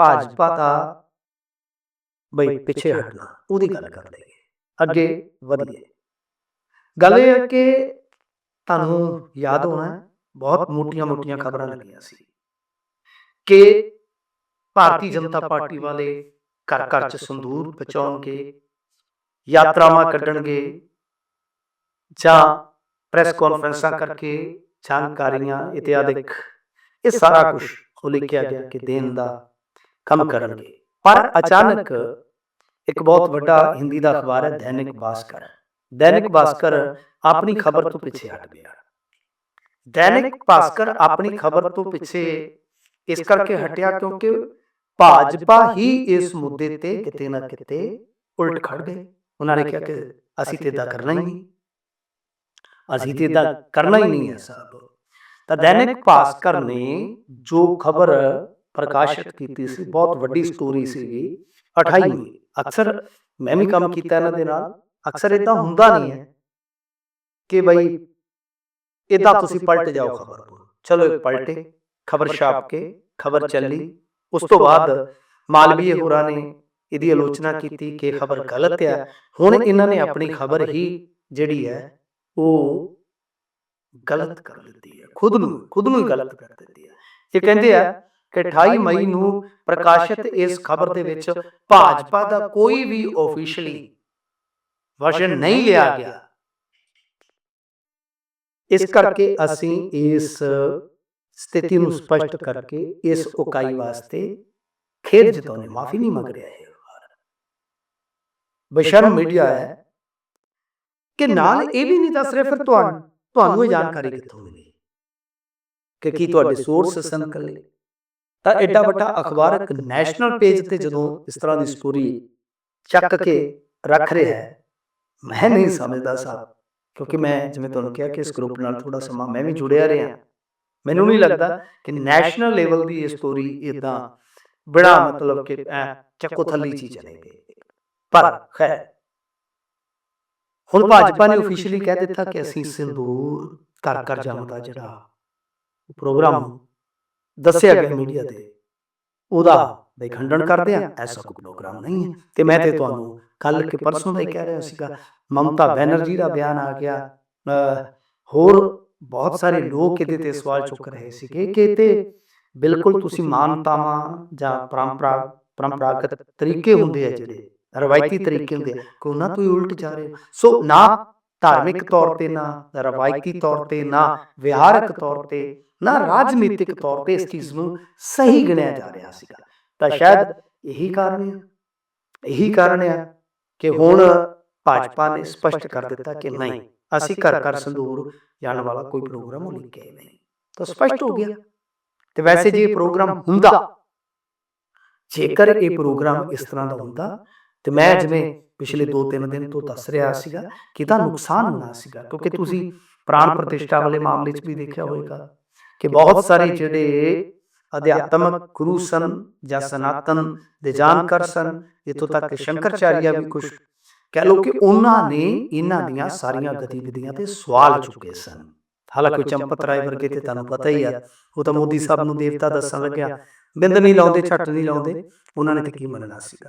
ਭਾਜਪਾ ਦਾ ਬਈ ਪਿੱਛੇ ਹਟਣਾ ਉਹਦੀ ਗੱਲ ਕਰ ਲਈਏ ਅੱਗੇ ਵਧੀਏ। ਗੱਲ ਇਹ ਹੈ ਕਿ ਤੁਹਾਨੂੰ ਯਾਦ ਹੋਣਾ ਬਹੁਤ ਮੋਟੀਆਂ-ਮੋਟੀਆਂ ਖਬਰਾਂ ਲੱਗੀਆਂ ਸੀ ਕਿ ਭਾਰਤੀ ਜਨਤਾ ਪਾਰਟੀ ਵਾਲੇ ਘਰ ਘਰ ਚ ਸੰਦੂਰ ਪਹੁੰਚਾਉਣਗੇ ਯਾਤਰਾਵਾਂ ਕੱਢਣਗੇ ਜਾਂ ਪ੍ਰੈਸ ਕਾਨਫਰੰਸਾਂ ਕਰਕੇ ਜਾਣਕਾਰੀਆਂ ਇਤਿਆਦਿਕ ਇਹ ਸਾਰਾ ਕੁਝ ਉਹ ਲਿਖਿਆ ਗਿਆ ਕਿ ਦੇਣ ਦਾ ਕੰਮ ਕਰਨਗੇ। ਪਰ ਅਚਾਨਕ ਇੱਕ ਬਹੁਤ ਵੱਡਾ ਹਿੰਦੀ ਦਾ ਅਖਬਾਰ ਹੈ ਦੈਨਿਕ ਭਾਸਕਰ। ਦੈਨਿਕ ਭਾਸਕਰ ਆਪਣੀ ਖਬਰ ਤੋਂ ਪਿੱਛੇ ਹਟ ਗਿਆ। ਦੈਨਿਕ ਭਾਸਕਰ ਆਪਣੀ ਖਬਰ ਤੋਂ ਪਿੱਛੇ ਇਸ ਕਰਕੇ ਹਟਿਆ ਕਿਉਂਕਿ ਭਾਜਪਾ ਹੀ ਇਸ ਮੁੱਦੇ ਤੇ ਕਿਤੇ ਨਾ ਕਿਤੇ ਉਲਟ ਖੜ ਗਏ। ਉਹਨਾਂ ਨੇ ਕਿਹਾ ਕਿ ਅਸੀਂ ਤੇ ਇਦਾਂ ਕਰਨਾ ਹੀ ਨਹੀਂ। ਅਸੀਂ ਤੇ ਇਦਾਂ ਕਰਨਾ ਹੀ ਨਹੀਂ ਹੈ ਸਾਹਿਬ ਤਾਂ ਦੈਨਿਕ ਭਾਸਕਰ ਨੇ ਜੋ ਖਬਰ ਪ੍ਰਕਾਸ਼ਿਤ ਕੀਤੀ ਸੀ ਬਹੁਤ ਵੱਡੀ ਸਟੋਰੀ ਸੀਗੀ। 28ਵੀਂ ਅਕਸਰ ਮੈਂ ਵੀ ਕੰਮ ਕੀਤਾ ਇਹਨਾਂ ਦੇ ਨਾਲ। ਅਕਸਰ ਇਦਾਂ ਹੁੰਦਾ ਨਹੀਂ ਹੈ ਕਿ ਬਈ ਇਦਾਂ ਤੁਸੀਂ ਪਲਟ ਜਾਓ ਖਬਰ ਚਲੋ ਇੱਕ ਪਲਟੇ ਖਬਰ ਛਾਪ ਕੇ ਖਬਰ ਚੱਲੀ। ਉਸ ਤੋਂ ਬਾਅਦ ਮਾਲਵੀਏ ਹੋਰਾਂ ਨੇ ਇਹਦੀ ਆਲੋਚਨਾ ਕੀਤੀ ਕਿ ਖਬਰ ਗਲਤ ਹੈ ਹੁਣ ਇਹਨਾਂ ਨੇ ਆਪਣੀ ਖਬਰ ਹੀ ਜਿਹੜੀ ਹੈ ਉਹ ਗਲਤ ਕਰ ਦਿੱਤੀ ਹੈ। ਖੁਦ ਨੂੰ ਖੁਦ ਨੂੰ ਹੀ ਗਲਤ ਕਰ ਦਿੱਤੀ ਹੈ। ਇਹ ਕਹਿੰਦੇ ਆ ਕਿ 28 ਮਈ ਨੂੰ ਪ੍ਰਕਾਸ਼ਿਤ ਇਸ ਖਬਰ ਦੇ ਵਿੱਚ ਭਾਜਪਾ ਦਾ ਕੋਈ ਵੀ ਆਫੀਸ਼ੀਅਲੀ ਵਰਸ਼ਨ ਨਹੀਂ ਲਿਆ ਗਿਆ। ਇਸ ਕਰਕੇ ਅਸੀਂ ਇਸ ਸਥਿਤੀ ਨੂੰ ਸਪਸ਼ਟ ਕਰਕੇ ਇਸ ਉਕਾਈ ਵਾਸਤੇ ਖੇਦ ਜਤਾਉਣੇ ਮਾਫੀ ਨਹੀਂ ਮੰਗ ਰਿਹਾ ਹੈ। ਬਸ਼ਰਮ ਮੀਡੀਆ ਹੈ ਕਿ ਨਾਲ ਇਹ ਵੀ ਨਹੀਂ ਦੱਸ ਰਿਹਾ ਫਿਰ ਤੁਹਾਨੂੰ ਤੁਹਾਨੂੰ ਇਹ ਜਾਣਕਾਰੀ ਕਿੱਥੋਂ ਮਿਲੀ? ਕਿ ਕੀ ਤੁਹਾਡੇ ਸੋਰਸ ਸਨ ਕੱਲੇ ਤਾਂ ਐਡਾ ਵੱਡਾ ਅਖਬਾਰ ਇੱਕ ਨੈਸ਼ਨਲ ਪੇਜ ਤੇ ਜਦੋਂ ਇਸ ਤਰ੍ਹਾਂ ਦੀ ਸਟੋਰੀ ਚੱਕ ਕੇ ਰੱਖ ਰਿਹਾ ਹੈ। ਮੈਂ ਨਹੀਂ ਸਮਝਦਾ ਸਾਹਿਬ ਕਿਉਂਕਿ ਮੈਂ ਜਿਵੇਂ ਤੁਹਾਨੂੰ ਕਿਹਾ ਕਿ ਇਸ ਗਰੁੱਪ ਨਾਲ ਥੋੜਾ ਸਮਾਂ ਮੈਂ ਵੀ ਜੁੜਿਆ ਰਿਹਾ। ਮੈਨੂੰ ਨਹੀਂ ਲੱਗਦਾ ਕਿ ਨੈਸ਼ਨਲ ਲੈਵਲ ਦੀ ਇਹ ਸਟੋਰੀ ਇਦਾਂ ਬੜਾ ਮਤਲਬ ਕਿ ਚੱਕੋ ਥੱਲੀ ਚੀਜ਼ ਚਲੇਗੀ ਪਰ ਖੈਰ ਹੁਣ ਭਾਜਪਾ ਨੇ ਅਫੀਸ਼ੀਅਲੀ ਕਹਿ ਦਿੱਤਾ ਕਿ ਅਸੀਂ ਸਿੰਦੂਰ ਘਰ ਘਰ ਜਾਣ ਦਾ ਜਿਹੜਾ ਪ੍ਰੋਗਰਾਮ ਦੱਸਿਆ ਗਿਆ ਮੀਡੀਆ ਤੇ। ਉਹਦਾ ਦੇ ਖੰਡਨ ਕਰਦੇ ਆ ਐਸਾ ਕੋਈ ਪ੍ਰੋਗਰਾਮ ਨਹੀਂ ਹੈ। ਤੇ ਮੈਂ ਤੇ ਤੁਹਾਨੂੰ ਕੱਲ ਕਿ ਪਰਸੋਂ ਦਾ ਹੀ ਕਹਿ ਰਿਹਾ ਸੀਗਾ ਮਮਤਾ ਬੈਨਰਜੀ ਦਾ ਬਿਆਨ ਆ ਗਿਆ। ਹੋਰ ਬਹੁਤ ਸਾਰੇ ਲੋਕ ਇਹਦੇ ਤੇ ਸਵਾਲ ਚੁੱਕ ਰਹੇ ਸੀਗੇ ਕਿ ਤੇ ਬਿਲਕੁਲ ਤੁਸੀਂ ਮਾਨਤਾਵਾਂ ਜਾਂ ਪਰੰਪਰਾ ਪਰੰਪਰਾਗਤ ਤਰੀਕੇ ਹੁੰਦੇ ਆ ਜਿਹੜੇ ਰਵਾਇਤੀ ਤਰੀਕੇ ਹੁੰਦੇ ਆ। ਕਿ ਤੋਂ ਹੀ ਉਲਟ ਜਾ ਰਹੇ। ਸੋ ਨਾ ਧਾਰਮਿਕ ਤੌਰ ਤੇ ਨਾ ਰਵਾਇਤੀ ਤੌਰ ਤੇ ਨਾ ਵਿਹਾਰਕ ਤੌਰ ਤੇ ਨਾ ਰਾਜਨੀਤਿਕ ਤੌਰ ਤੇ ਇਸ ਚੀਜ਼ ਨੂੰ ਸਹੀ ਗਿਣਿਆ ਜਾ ਰਿਹਾ ਸੀਗਾ। ਤਾਂ ਸ਼ਾਇਦ ਇਹੀ ਕਾਰਨ ਹੈ ਇਹੀ ਕਾਰਨ ਹੈ ਕਿ ਹੁਣ ਭਾਜਪਾ ਨੇ ਸਪਸ਼ਟ ਕਰ ਦਿੱਤਾ ਕਿ ਨਹੀਂ ਅਸੀਂ ਘਰ ਘਰ ਸੰਦੂਰ ਜਾਣ ਵਾਲਾ ਕੋਈ ਪ੍ਰੋਗਰਾਮ ਉਹ ਲਿਖ ਨਹੀਂ ਤਾਂ ਸਪਸ਼ਟ ਹੋ ਗਿਆ। ਤੇ ਵੈਸੇ ਜੇ ਇਹ ਪ੍ਰੋਗਰਾਮ ਹੁੰਦਾ ਜੇਕਰ ਇਹ ਪ੍ਰੋਗਰਾਮ ਇਸ ਤਰ੍ਹਾਂ ਦਾ ਹੁੰਦਾ ਤੇ ਮੈਂ ਜਿਵੇਂ ਪਿਛਲੇ 2-3 ਦਿਨ ਤੋਂ ਦੱਸ ਰਿਹਾ ਸੀਗਾ ਕਿ ਤਾਂ ਨੁਕਸਾਨ ਹੋਣਾ ਸੀਗਾ ਕਿਉਂਕਿ ਤੁਸੀਂ ਪ੍ਰਾਣ ਪ੍ਰਤਿਸ਼ਠਾ ਵਾਲੇ ਮਾਮਲੇ 'ਚ ਵੀ ਦੇਖਿਆ ਹੋਵੇਗਾ ਕਿ ਬਹੁਤ ਸਾਰੇ ਜਿਹੜੇ ਅਧਿਆਤਮਕ ਗੁਰੂ ਸਨ ਜਾਂ ਸਨਾਤਨ ਦੇ ਜਾਣਕਾਰ ਸਨ ਇਥੋਂ ਤੱਕ ਕਿ ਸ਼ੰਕਰਚਾਰੀਆ ਵੀ ਕੁਝ ਕਹਿ ਲੋ ਕਿ ਉਹਨਾਂ ਨੇ ਇਹਨਾਂ ਦੀਆਂ ਸਾਰੀਆਂ ਗਤੀਵਿਧੀਆਂ ਤੇ ਸਵਾਲ ਚੁੱਕੇ ਸਨ। ਹਾਲਾਂਕਿ ਚੰਪਤ ਰਾਏ ਵਰਗੇ ਤੇ ਤੁਹਾਨੂੰ ਪਤਾ ਹੀ ਆ ਉਹ ਤਾਂ ਮੋਦੀ ਸਾਹਿਬ ਨੂੰ ਦੇਵਤਾ ਦੱਸਣ ਲੱਗਿਆ ਬਿੰਦ ਨਹੀਂ ਲਾਉਂਦੇ ਛੱਟ ਨਹੀਂ ਲਾਉਂਦੇ ਉਹਨਾਂ ਨੇ ਤੇ ਕੀ ਮੰਨਣਾ ਸੀਗਾ